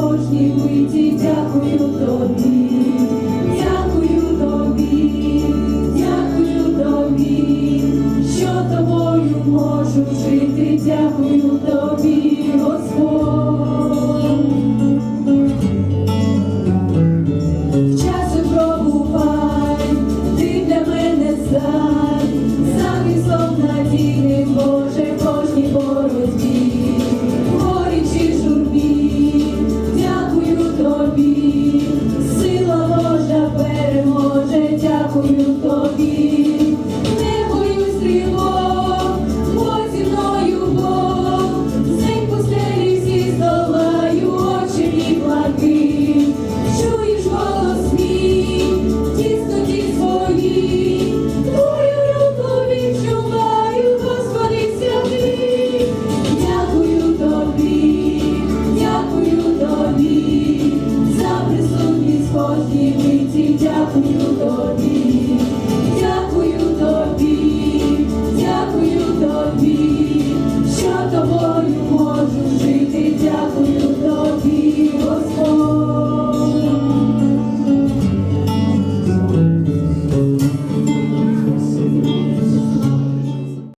кожній биті, дякую тобі, дякую тобі, дякую тобі, що тобою можу жити, дякую.